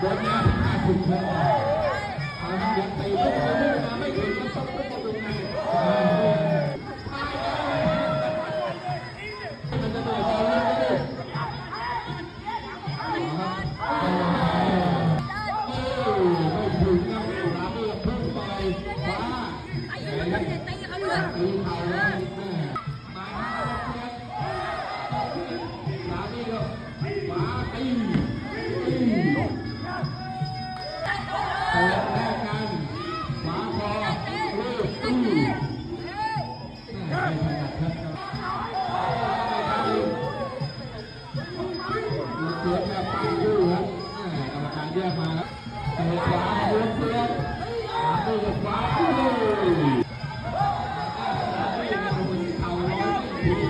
โดนแนวที่น่าไม่ถูกคอเอาน้ำเดือดตีพวกเขาพวกมาไม่ถึงมัไต้องไปตรงไหนมันจะโดนตอนนี้ก็ไม่ถึงนะราเบิดพุ่งไปฟ้าตีเขา Yeah.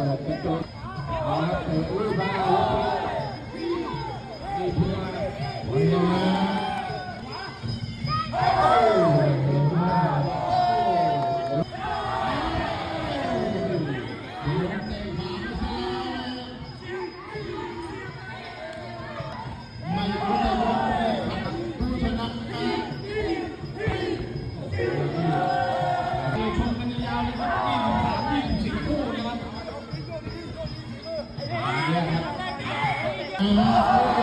ปิดกระจกเอาครับเตะอุ้ยบ้านี่เพื่อนวันนี้ Yeah.